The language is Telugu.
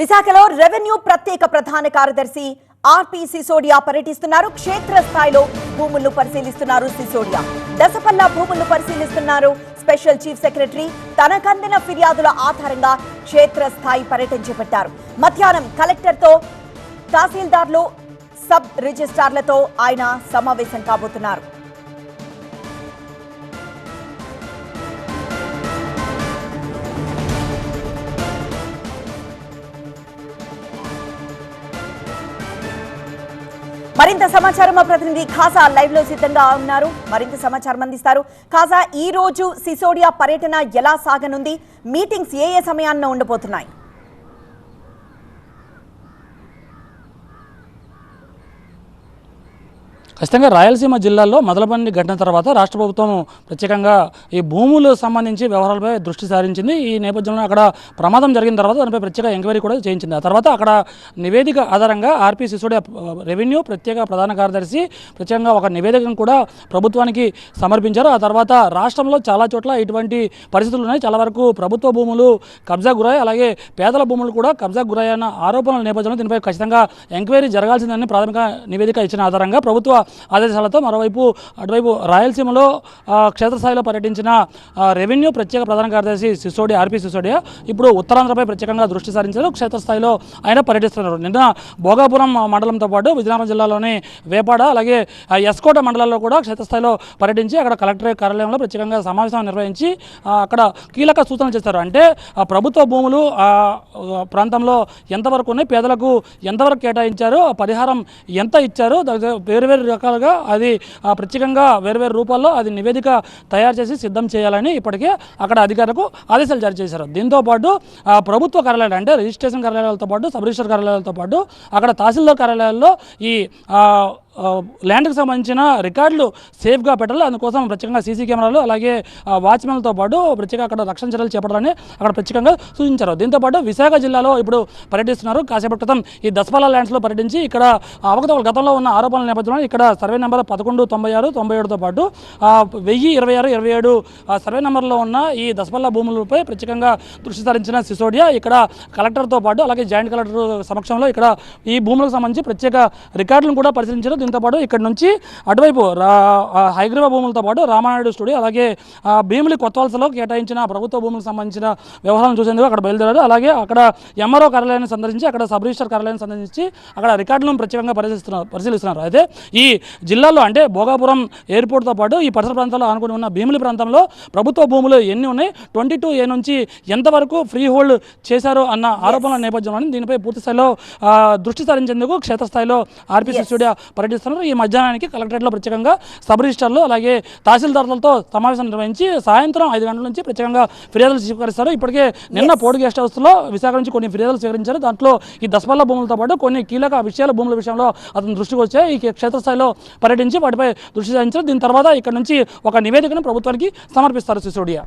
విశాఖలో రెవెన్యూ ప్రత్యేక ప్రధాన కార్యదర్శి ఆర్పి సిసోడియా పర్యటిస్తున్నారు. క్షేత్రస్థాయిలో భూములను పరిశీలిస్తున్నారు సిసోడియా. దశపల్ల భూములను పరిశీలిస్తున్నారు. స్పెషల్ చీఫ్ సెక్రటరీ తనకందిన ఫిర్యాదుల ఆధారంగా క్షేత్రస్థాయి పర్యటన చేపట్టారు. మధ్యాహ్నం కలెక్టర్తో తహసీల్దార్లు సబ్ రిజిస్ట్రార్లతో ఆయన సమావేశం కాబోతున్నారు. మరింత సమాచారం మా ప్రతినిధి ఖాసా లైవ్లో సిద్ధంగా ఉన్నారు. మరింత సమాచారం అందిస్తారు. ఖాసా ఈ రోజు సిసోడియా పర్యటన ఎలా సాగనుంది? మీటింగ్స్ ఏ ఏ సమయాల్లో ఉండబోతున్నాయి? ఖచ్చితంగా రాయలసీమ జిల్లాల్లో మొదలపల్లి ఘటన తర్వాత రాష్ట్ర ప్రభుత్వం ప్రత్యేకంగా ఈ భూములు సంబంధించి వ్యవహారాలపై దృష్టి సారించింది. ఈ నేపథ్యంలో అక్కడ ప్రమాదం జరిగిన తర్వాత దానిపై ప్రత్యేక ఎంక్వైరీ కూడా చేయించింది. ఆ తర్వాత అక్కడ నివేదిక ఆధారంగా ఆర్పీ సిసోడియా రెవెన్యూ ప్రత్యేక ప్రధాన కార్యదర్శి ప్రత్యేకంగా ఒక నివేదికను కూడా ప్రభుత్వానికి సమర్పించారు. ఆ తర్వాత రాష్ట్రంలో చాలా చోట్ల ఇటువంటి పరిస్థితులు ఉన్నాయి. చాలా వరకు ప్రభుత్వ భూములు కబ్జా గురయ్యాయి. అలాగే పేదల భూములు కూడా కబ్జా గురయ్యన్న ఆరోపణల నేపథ్యంలో దీనిపై ఖచ్చితంగా ఎంక్వైరీ జరగాల్సిందని ప్రాథమిక నివేదిక ఇచ్చిన ఆధారంగా ప్రభుత్వ ఆదేశాలతో మరోవైపు అటువైపు రాయలసీమలో క్షేత్రస్థాయిలో పర్యటించిన రెవెన్యూ ప్రత్యేక ప్రధాన కార్యదర్శి సిసోడి ఆర్పి సిసోడియా ఇప్పుడు ఉత్తరాంధ్రపై ప్రత్యేకంగా దృష్టి సారించారు. క్షేత్రస్థాయిలో ఆయన పర్యటిస్తున్నారు. నిన్న భోగాపురం మండలంతో పాటు విజయనగరం జిల్లాలోని వేపాడ అలాగే ఎస్కోట మండలాల్లో కూడా క్షేత్రస్థాయిలో పర్యటించి అక్కడ కలెక్టరేట్ కార్యాలయంలో ప్రత్యేకంగా సమావేశం నిర్వహించి అక్కడ కీలక సూచనలు చేస్తారు అంటే ప్రభుత్వ భూములు ప్రాంతంలో ఎంతవరకు ఉన్నాయి పేదలకు ఎంతవరకు కేటాయించారు పరిహారం ఎంత ఇచ్చారు వేరు వేరు రకాలుగా అది ఆ, ప్రత్యేకంగా వేరువేరు రూపాల్లో అది నివేదిక తయారు చేసి సిద్ధం చేయాలని ఇప్పటికే అక్కడ అధికారులకు ఆదేశాలు జారీ చేశారు. దీంతో పాటు ప్రభుత్వ కార్యాలయాలు అంటే రిజిస్ట్రేషన్ కార్యాలయాలతో పాటు సబ్ రిజిస్టర్ కార్యాలయాలతో పాటు అక్కడ తహసీల్దార్ కార్యాలయాల్లో ఈ ల్యాండ్కి సంబంధించిన రికార్డులు సేఫ్గా పెట్టాలి. అందుకోసం ప్రత్యేకంగా సీసీ కెమెరాలు అలాగే వాచ్మెన్లతో పాటు ప్రత్యేక అక్కడ రక్షణ చర్యలు చేపట్టాలని అక్కడ ప్రత్యేకంగా సూచించారు. దీంతో పాటు విశాఖ జిల్లాలో ఇప్పుడు పర్యటిస్తున్నారు. కాసేపటి క్రితం ఈ దసపాల ల్యాండ్స్లో పర్యటించి ఇక్కడ అవకతవకలు గతంలో ఉన్న ఆరోపణల నేపథ్యంలో ఇక్కడ సర్వే నెంబర్ పదకొండు తొంభై ఆరు తొంభై ఏడుతో పాటు వెయ్యి ఇరవై ఆరు ఇరవై ఏడు సర్వే నెంబర్లో ఉన్న ఈ దసపల్ల భూములపై ప్రత్యేకంగా దృష్టి సారించిన సిసోడియా ఇక్కడ కలెక్టర్తో పాటు అలాగే జాయింట్ కలెక్టర్ సమక్షంలో ఇక్కడ ఈ భూములకు సంబంధించి ప్రత్యేక రికార్డులను కూడా పరిశీలించారు. దీంతో పాటు ఇక్కడ నుంచి అటువైపు హైగ్రీవా భూములతో పాటు రామానాయుడు స్టూడియో అలాగే భీమిలి కొత్తవలసలో కేటాయించిన ప్రభుత్వ భూములకు సంబంధించిన వ్యవహారాలను చూసేందుకు అక్కడ బయలుదేరారు. అలాగే అక్కడ ఎంఆర్ఓ కార్యాలయాన్ని సందర్శించి అక్కడ సబ్ రిజిస్టర్ కార్యాలయాన్ని సందర్శించి అక్కడ రికార్డులను ప్రత్యేకంగా పరిశీలిస్తున్నారు పరిశీలిస్తున్నారు. అయితే ఈ జిల్లాలో అంటే భోగాపురం ఎయిర్పోర్ట్తో పాటు ఈ పరిసర ప్రాంతాల్లో ఆనుకుని ఉన్న భీమిలి ప్రాంతంలో ప్రభుత్వ భూములు ఎన్ని ఉన్నాయి? ట్వంటీ టూ ఏ నుంచి ఎంతవరకు ఫ్రీ హోల్డ్ చేశారు అన్న ఆరోపణల నేపథ్యంలో దీనిపై పూర్తి స్థాయిలో ఆ, దృష్టి సారించేందుకు క్షేత్రస్థాయిలో ఆర్పీసీ స్టూడియో పర్యటిస్తున్నారు ఈ మధ్యాహ్నానికి కలెక్టరేట్లో ప్రత్యేకంగా సబ్ రిజిస్టర్లు అలాగే తహసీల్దారులతో సమావేశం నిర్వహించి సాయంత్రం ఐదు గంటల నుంచి ప్రత్యేకంగా ఫిర్యాదులు స్వీకరిస్తారు. ఇప్పటికే నిన్న పోడు గెస్ట్ హౌస్లో విశాఖ నుంచి కొన్ని ఫిర్యాదులు స్వీకరించారు. దాంట్లో ఈ దసపల్ల భూములతో పాటు కొన్ని కీలక విషయాల భూముల విషయంలో అతని దృష్టికి వచ్చాయి. ఈ క్షేత్రస్థాయిలో పర్యటించి వాటిపై దృష్టి సారించారు. దీని తర్వాత ఇక్కడ నుంచి ఒక నివేదికను ప్రభుత్వానికి సమర్పిస్తారు సిసోడియా.